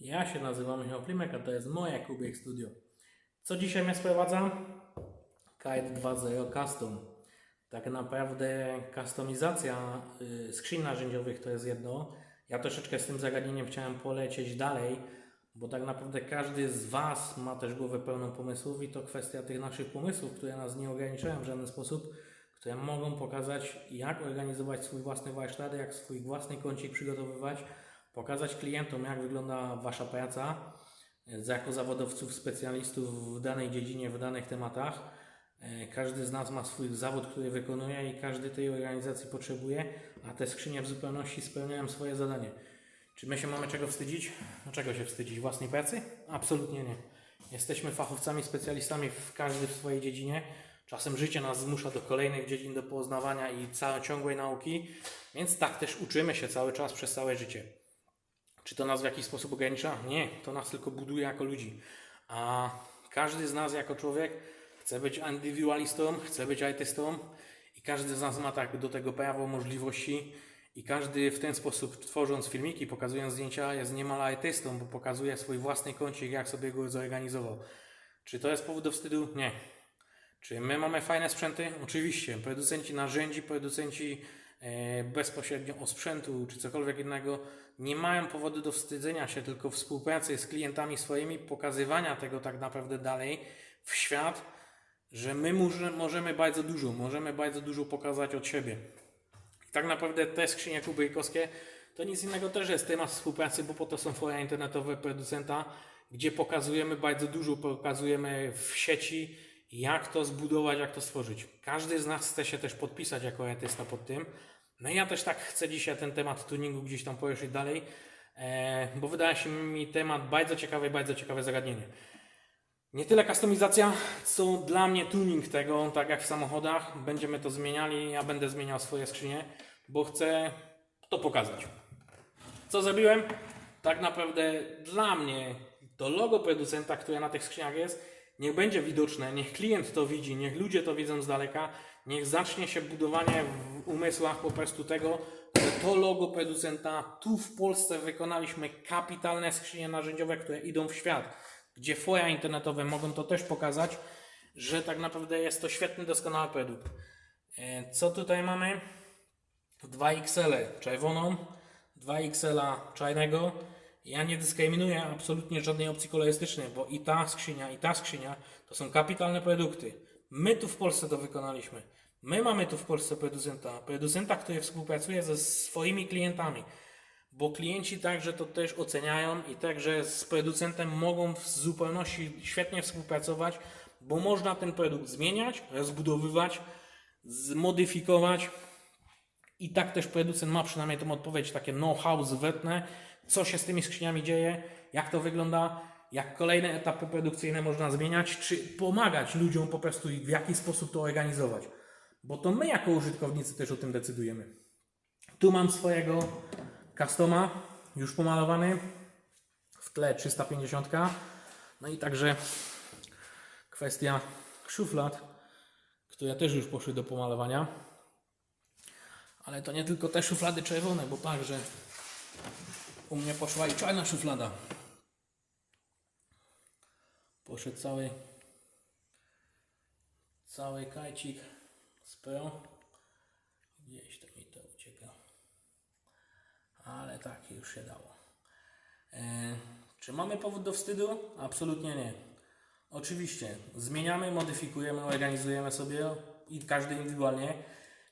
Ja się nazywam Michał Klimek, a to jest moje Kubiek Studio. Co dzisiaj mnie sprowadza? Kite 2.0 Custom. Tak naprawdę kustomizacja y, skrzyń narzędziowych to jest jedno. Ja troszeczkę z tym zagadnieniem chciałem polecieć dalej, bo tak naprawdę każdy z Was ma też głowę pełną pomysłów i to kwestia tych naszych pomysłów, które nas nie ograniczają w żaden sposób, które mogą pokazać, jak organizować swój własny warsztat, jak swój własny kącik przygotowywać, pokazać klientom, jak wygląda Wasza praca z- jako zawodowców, specjalistów w danej dziedzinie, w danych tematach. E, Każdy z nas ma swój zawód, który wykonuje i każdy tej organizacji potrzebuje, a te skrzynie w zupełności spełniają swoje zadanie. Czy my się mamy czego wstydzić? No czego się wstydzić? Własnej pracy? Absolutnie nie. Jesteśmy fachowcami, specjalistami w każdy w swojej dziedzinie. Czasem życie nas zmusza do kolejnych dziedzin, do poznawania i całej ciągłej nauki, więc tak też uczymy się cały czas przez całe życie. Czy to nas w jakiś sposób ogranicza? Nie, to nas tylko buduje jako ludzi. A każdy z nas jako człowiek chce być indywidualistą, chce być artystą i każdy z nas ma tak do tego prawo, możliwości i każdy w ten sposób tworząc filmiki, pokazując zdjęcia jest niemal artystą, bo pokazuje swój własny kącik, jak sobie go zorganizował. Czy to jest powód do wstydu? Nie. Czy my mamy fajne sprzęty? Oczywiście. Producenci narzędzi, producenci e, bezpośrednio osprzętu czy cokolwiek innego nie mają powodu do wstydzenia się, tylko współpracy z klientami swoimi, pokazywania tego tak naprawdę dalej w świat, że my może, możemy bardzo dużo, możemy bardzo dużo pokazać od siebie. I tak naprawdę te skrzynie kubełkowskie to nic innego też jest temat współpracy, bo po to są fora internetowe producenta, gdzie pokazujemy bardzo dużo, pokazujemy w sieci, jak to zbudować, jak to stworzyć. Każdy z nas chce się też podpisać jako artysta pod tym. No ja też tak chcę dzisiaj ten temat tuningu gdzieś tam poruszyć dalej, e, bo wydaje się mi temat bardzo ciekawy, bardzo ciekawe zagadnienie. Nie tyle kustomizacja, co dla mnie tuning tego, tak jak w samochodach. Będziemy to zmieniali, ja będę zmieniał swoje skrzynie, bo chcę to pokazać. Co zrobiłem? Tak naprawdę dla mnie to logo producenta, które na tych skrzyniach jest, niech będzie widoczne, niech klient to widzi, niech ludzie to widzą z daleka, niech zacznie się budowanie w umysłach po prostu tego, że to logo producenta tu w Polsce wykonaliśmy kapitalne skrzynie narzędziowe, które idą w świat, gdzie fora internetowe mogą to też pokazać, że tak naprawdę jest to świetny, doskonały produkt. E, Co tutaj mamy? 2XL czerwoną, 2XL czarnego. Ja nie dyskryminuję absolutnie żadnej opcji kolorystycznej, bo i ta skrzynia, i ta skrzynia to są kapitalne produkty. My tu w Polsce to wykonaliśmy. My mamy tu w Polsce producenta, producenta, który współpracuje ze swoimi klientami, bo klienci także to też oceniają i także z producentem mogą w zupełności świetnie współpracować, bo można ten produkt zmieniać, rozbudowywać, zmodyfikować, i tak też producent ma przynajmniej tą odpowiedź, takie know-how zwrotne, co się z tymi skrzyniami dzieje, jak to wygląda, jak kolejne etapy produkcyjne można zmieniać, czy pomagać ludziom po prostu i w jaki sposób to organizować. Bo to my jako użytkownicy też o tym decydujemy. Tu mam swojego customa, już pomalowany, w tle 350. No i także kwestia szuflad, które też już poszły do pomalowania. Ale to nie tylko te szuflady czerwone, bo także u mnie poszła i czarna szuflada. Poszedł cały cały kajcik z pro. Gdzieś to mi to ucieka. Ale tak już się dało. E, czy mamy powód do wstydu? Absolutnie nie. Oczywiście zmieniamy, modyfikujemy, organizujemy sobie i każdy indywidualnie.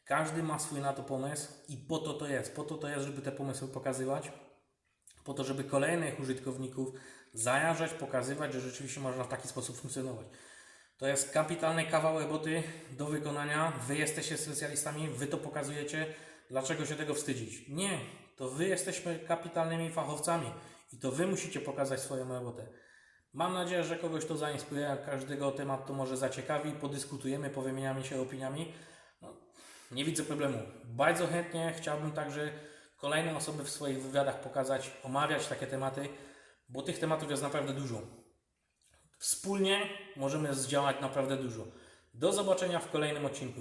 Każdy ma swój na to pomysł i po to to jest. Po to to jest, żeby te pomysły pokazywać. Po to, żeby kolejnych użytkowników zarażać, pokazywać, że rzeczywiście można w taki sposób funkcjonować. To jest kapitalny kawał roboty do wykonania. Wy jesteście specjalistami, wy to pokazujecie. Dlaczego się tego wstydzić? Nie, to wy jesteśmy kapitalnymi fachowcami i to wy musicie pokazać swoją robotę. Mam nadzieję, że kogoś to zainspiruje, każdego temat to może zaciekawi, podyskutujemy, powymieniamy się opiniami. No, nie widzę problemu. Bardzo chętnie chciałbym także kolejne osoby w swoich wywiadach pokazać, omawiać takie tematy, bo tych tematów jest naprawdę dużo. Wspólnie możemy zdziałać naprawdę dużo. Do zobaczenia w kolejnym odcinku.